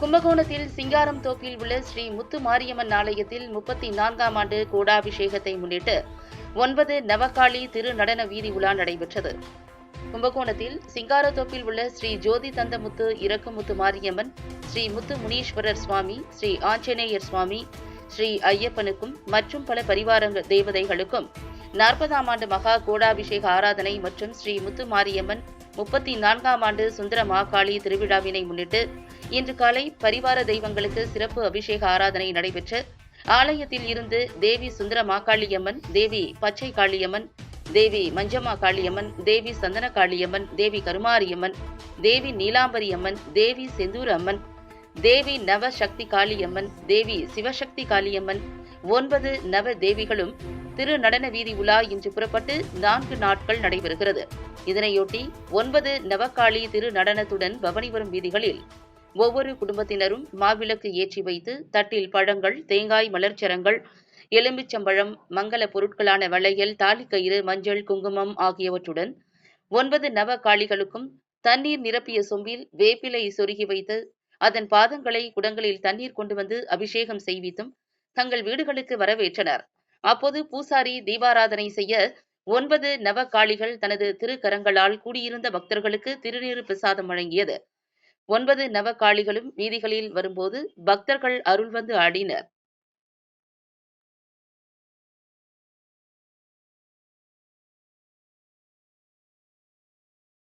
கும்பகோணத்தில் சிங்காரம் தோப்பில் உள்ள ஸ்ரீ முத்து மாரியம்மன் ஆலயத்தில் முப்பத்தி நான்காம் ஆண்டு கூடாபிஷேகத்தை முன்னிட்டு ஒன்பது நவகாளி திரு நடன வீதி உலா நடைபெற்றது. கும்பகோணத்தில் சிங்காரத்தோப்பில் உள்ள ஸ்ரீ ஜோதி தந்தமுத்து இறக்குமுத்து மாரியம்மன் ஸ்ரீ முத்து முனீஸ்வரர் சுவாமி ஸ்ரீ ஆஞ்சநேயர் சுவாமி ஸ்ரீ ஐயப்பனுக்கும் மற்றும் பல பரிவார தேவதைகளுக்கும் நாற்பதாம் ஆண்டு மகா கோடாபிஷேக ஆராதனை மற்றும் ஸ்ரீ முத்து மாரியம்மன் முப்பத்தி நான்காம் ஆண்டு சுந்தர மாகாளி திருவிழாவினை முன்னிட்டு இன்று காலை பரிவார தெய்வங்களுக்கு சிறப்பு அபிஷேக ஆராதனை நடைபெற்று ஆலயத்தில் இருந்து தேவி சுந்தர மாகாளியம்மன் தேவி பச்சை காளியம்மன் தேவி மஞ்சம்மா காளியம்மன் தேவி சந்தன காளியம்மன் தேவி கருமாரியம்மன் தேவி நீலாம்பரி அம்மன் தேவி செந்தூர் அம்மன் தேவி நவ சக்தி காளியம்மன் தேவி சிவசக்தி காளியம்மன் ஒன்பது நவ தேவிகளும் திரு நடன வீதி உலா இன்று புறப்பட்டு நான்கு நாட்கள் நடைபெறுகிறது. இதனையொட்டி ஒன்பது நவக்காளி திரு நடனத்துடன் பவனி வரும் வீதிகளில் ஒவ்வொரு குடும்பத்தினரும் மாவிளக்கு ஏற்றி வைத்து தட்டில் பழங்கள் தேங்காய் மலர்ச்சரங்கள் எலும்பிச்சம்பழம் மங்கள பொருட்களான வளையல் தாலிக்கயிறு மஞ்சள் குங்குமம் ஆகியவற்றுடன் ஒன்பது நவ காளிகளுக்கும் தண்ணீர் நிரப்பிய சொம்பில் வேப்பிலை சொருகி வைத்து அதன் பாதங்களை குடங்களில் தண்ணீர் கொண்டு வந்து அபிஷேகம் செய்வித்தும் தங்கள் வீடுகளுக்கு வரவேற்றனர். அப்போது பூசாரி தீபாராதனை செய்ய ஒன்பது நவகாளிகள் தனது திருக்கரங்களால் கூடியிருந்த பக்தர்களுக்கு திருநீறு பிரசாதம் வழங்கியது. ஒன்பது நவகாளிகளும் வீதிகளில் வரும்போது பக்தர்கள் அருள் வந்து ஆடினர்.